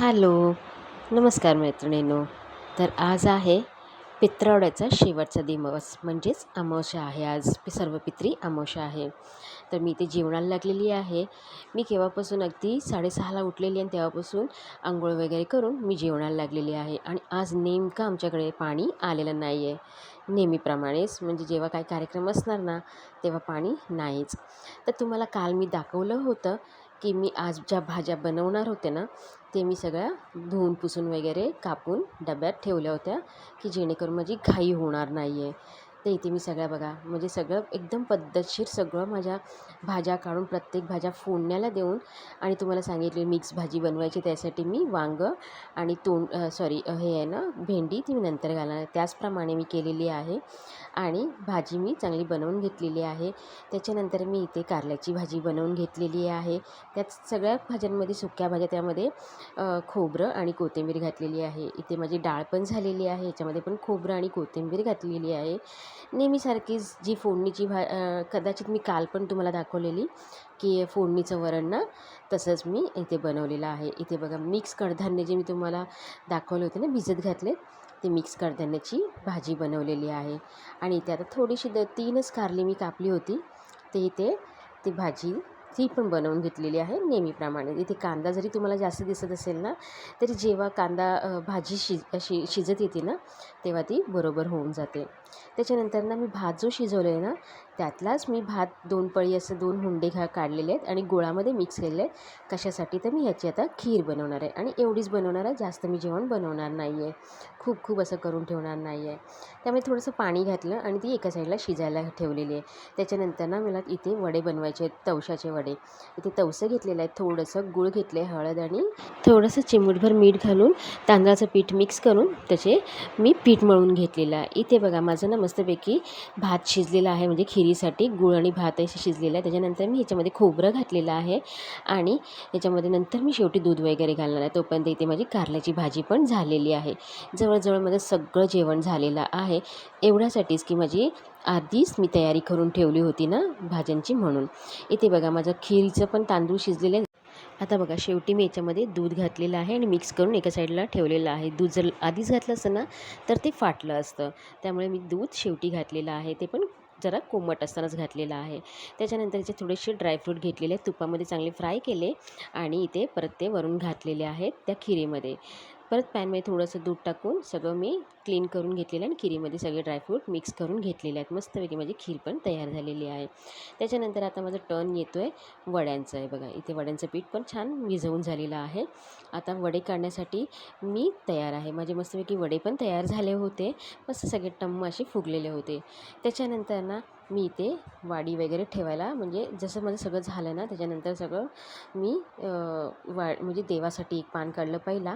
Hello नमस्कार मैत्रिणीनो. तर आज आहे पित्रावड्याचा शेवटचा दिवस म्हणजेच अमावस्या आहे आज. सर्व पित्री अमावस्या आहे. तर मी इथे जेवणाला लागलेली आहे. मी केव्हापासून अगदी साडेसहाला उठलेली आणि तेव्हापासून आंघोळ वगैरे करून मी जेवणाला लागलेली आहे. आणि आज नेमकं आमच्याकडे पाणी आलेलं नाही आहे नेहमीप्रमाणेच म्हणजे जेव्हा काही कार्यक्रम असणार ना तेव्हा पाणी नाहीच. तर तुम्हाला काल मी दाखवलं होतं की मी आज ज्या भाज्या बनवणार होते ना ते मी सगळ्या धुवून पुसून वगैरे कापून डब्यात ठेवल्या होत्या की जेणेकरून माझी घाई होणार नाही आहे ते इथे मी सगळ्या बघा. म्हणजे सगळं एकदम पद्धतशीर सगळं माझ्या भाज्या काढून प्रत्येक भाज्या फोडण्याला देऊन आणि तुम्हाला सांगितले मिक्स भाजी बनवायची त्यासाठी मी वांगं आणि तोंड सॉरी हे आहे ना भेंडी ती मी नंतर घालणार त्याचप्रमाणे मी केलेली आहे आणि भाजी मी चांगली बनवून घेतलेली आहे. त्याच्यानंतर मी इथे कारल्याची भाजी बनवून घेतलेली आहे. त्यात सगळ्या भाज्यांमध्ये सुक्या भाज्या त्यामध्ये खोबरं आणि कोथिंबीर घातलेली आहे. इथे माझी डाळ पण झालेली आहे. याच्यामध्ये पण खोबरं आणि कोथिंबीर घातलेली आहे. नेहमीसारखीच जी फोडणीची भा कदाचित मी काल पण तुम्हाला दाखवलेली की फोडणीचं वरण ना तसंच मी इथे बनवलेलं आहे. इथे बघा मिक्स कडधान्य जे मी तुम्हाला दाखवले होते ना भिजत घातले ते मिक्स कडधान्याची भाजी बनवलेली आहे. आणि इथे आता थोडीशी द तीनच कारली मी कापली होती. ते इथे ती भाजी ती पण बनवून घेतलेली आहे नेहमीप्रमाणे. इथे कांदा जरी तुम्हाला जास्त दिसत असेल ना तरी जेव्हा कांदा भाजी शिज शि शिजत येते ना तेव्हा ती बरोबर होऊन जाते. त्याच्यानंतर ना मी भात जो शिजवला आहे ना त्यातलाच मी भात दोन पळी असं दोन हुंडे घा काढलेले आहेत आणि गोळामध्ये मिक्स केलेले आहेत. कशासाठी तर मी ह्याची आता खीर बनवणार आहे आणि एवढीच बनवणार आहे जास्त मी जेवण बनवणार नाही आहे खूप खूप असं करून ठेवणार नाही आहे त्यामुळे थोडंसं पाणी घातलं आणि ती एका साईडला शिजायला ठेवलेली आहे. त्याच्यानंतर ना मला इथे वडे बनवायचे आहेत तवशाचे वडे. इथे तवसं घेतलेलं आहे थोडंसं गूळ घेतले हळद आणि थोडंसं चिमूटभर मीठ घालून तांदळाचं पीठ मिक्स करून त्याचे मी पीठ मळून घेतलेलं आहे. इथे बघा माझं ना मस्तपैकी भात शिजलेला आहे म्हणजे खीर खिरीसाठी गूळ आणि भात असे शिजलेलं आहे. त्याच्यानंतर मी ह्याच्यामध्ये खोबरं घातलेलं आहे आणि याच्यामध्ये नंतर मी शेवटी दूध वगैरे घालणार आहे. तोपर्यंत इथे माझी कारल्याची भाजी पण झालेली आहे. जवळजवळ माझं सगळं जेवण झालेलं आहे. एवढ्यासाठीच की माझी आधीच मी तयारी करून ठेवली होती ना भाज्यांची म्हणून. इथे बघा माझं खीरचं पण तांदूळ शिजलेलं आहे. आता बघा शेवटी मी याच्यामध्ये दूध घातलेलं आहे आणि मिक्स करून एका साईडला ठेवलेलं आहे. दूध जर आधीच घातलं असतं ना तर ते फाटलं असतं. त्यामुळे मी दूध शेवटी घातलेलं आहे. ते पण जरा कोमट असतानाच घातलेला आहे. त्याच्यानंतर इथे थोडेसे ड्रायफ्रूट घेतलेले तुपामध्ये चांगले फ्राय केले आणि इथे परत ते वरून घातलेले आहेत त्या खिरीमध्ये. परत पॅनमध्ये थोडंसं दूध टाकून सगळं मी क्लीन करून घेतलेलं आणि खिरीमध्ये सगळे ड्रायफ्रूट मिक्स करून घेतलेले आहेत. मस्तपैकी माझी खीर पण तयार झालेली आहे. त्याच्यानंतर आता माझं टर्न येतो आहे वड्यांचं आहे बघा. इथे वड्यांचं पीठ पण छान विझवून झालेलं आहे. आता वडे काढण्यासाठी मी तयार आहे. माझे मस्तपैकी वडे पण तयार झाले होते. मस्त सगळे टम्म असे फुगलेले होते. त्याच्यानंतर ना मी इथे वाडी वगैरे ठेवायला म्हणजे जसं माझं सगळं झालं ना त्याच्यानंतर सगळं मी वा म्हणजे देवासाठी एक पान काढलं पहिला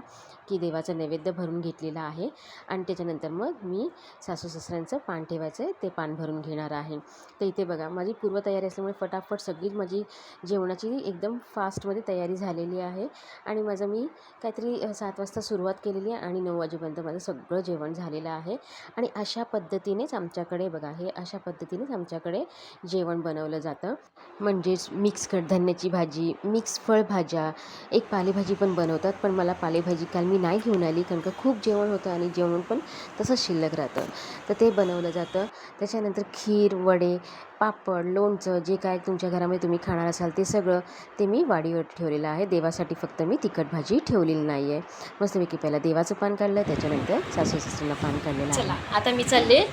की देवाचं नैवेद्य भरून घेतलेलं आहे. आणि त्याच्यानंतर मग मी सासू सासऱ्यांचं पान ठेवायचं आहे ते पान भरून घेणार आहे. तर इथे बघा माझी पूर्वतयारी असल्यामुळे फटाफट सगळीच माझी जेवणाची एकदम फास्टमध्ये तयारी झालेली आहे. आणि माझं मी काहीतरी सात वाजता सुरुवात केलेली आहे आणि नऊ वाजेपर्यंत माझं सगळं जेवण झालेलं आहे. आणि अशा पद्धतीनेच आमच्याकडे बघा हे अशा पद्धतीनेच आमच्याकडे जेवण बनवलं जातं. म्हणजेच मिक्स कडधान्याची भाजी मिक्स फळभाज्या एक पालेभाजी पण बनवतात पण मला पालेभाजी काल मी नाही घेऊन आली कारण का खूप जेवण होतं आणि जेवण पण तसंच शिल्लक राहतं. तर ते बनवलं जातं. त्याच्यानंतर खीर वडे पापड लोणचं जे काय तुमच्या घरामध्ये तुम्ही खाणार असाल ते सगळं ते मी वाडीवर ठेवलेलं आहे. देवासाठी फक्त मी तिखट भाजी ठेवलेली नाही आहे मस्तपैकी पहिला देवाचं पान काढलं त्याच्यानंतर सासू सासऱ्यांना पान काढलेलं चला आता मी चालले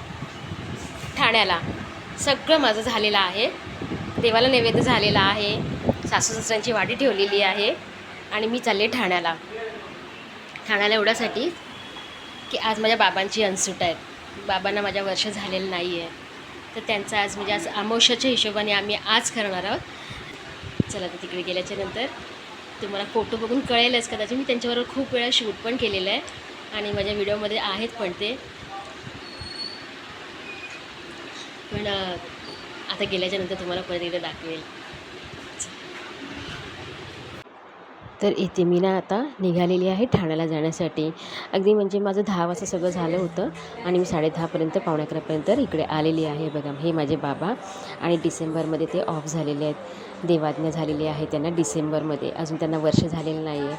ठाण्याला. सगळं माझं झालेलं आहे. देवाला नैवेद्य झालेला आहे. सासू सासऱ्यांची वाडी ठेवलेली आहे. आणि मी चालले ठाण्याला. ठाण्याला एवढ्यासाठी की आज माझ्या बाबांची अनसूट आहेत. बाबांना माझ्या वर्ष झालेलं नाही आहे तर त्यांचं आज म्हणजे आज आमोशाच्या हिशोबाने आम्ही आज करणार आहोत. चला तर तिकडे गेल्याच्यानंतर तुम्हाला फोटो बघून कळेलच. कदाचित मी त्यांच्याबरोबर खूप वेळा शूट पण केलेलं आहे. आणि माझ्या व्हिडिओमध्ये आहेत पण ते. पण आता गेल्याच्यानंतर तुम्हाला परत एकदा दाखवेल. तर इथे मी ना आता निघालेली आहे ठाण्याला जाण्यासाठी. अगदी म्हणजे माझं दहा वाजता सगळं झालं होतं आणि मी साडेदहापर्यंत पावणे अकरापर्यंत इकडे आलेली आहे बघा. हे माझे बाबा आणि डिसेंबरमध्ये ते ऑफ झालेले आहेत. देवाज्ञा झालेली आहे त्यांना डिसेंबरमध्ये. अजून त्यांना वर्ष झालेलं नाही आहे.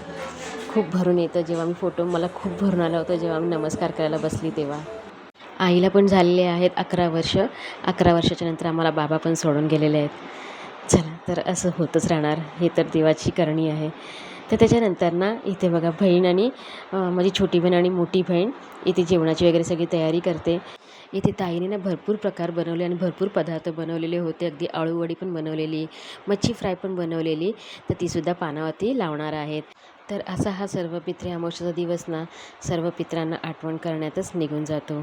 खूप भरून येतं. जेव्हा मी फोटो मला खूप भरून आला होता जेव्हा मी नमस्कार करायला बसली तेव्हा. आईला पण झालेले आहेत अकरा वर्ष. अकरा वर्षाच्या नंतर आम्हाला बाबा पण सोडून गेलेले आहेत. चला तर असं होतच राहणार. हे तर देवाची करणी आहे. तर त्याच्यानंतर ना इथे बघा बहीण आणि माझी छोटी बहीण आणि मोठी बहीण इथे जेवणाची वगैरे सगळी तयारी करते. इथे ताईने ना भरपूर प्रकार बनवले आणि भरपूर पदार्थ बनवलेले होते. अगदी आळूवडी पण बनवलेली मच्छी फ्राय पण बनवलेली. तर तीसुद्धा पानावरती लावणार आहेत. तर असा हा सर्व पित्रे अमावस्याचा दिवस ना सर्व पित्रांना आठवण करण्यातच निघून जातो.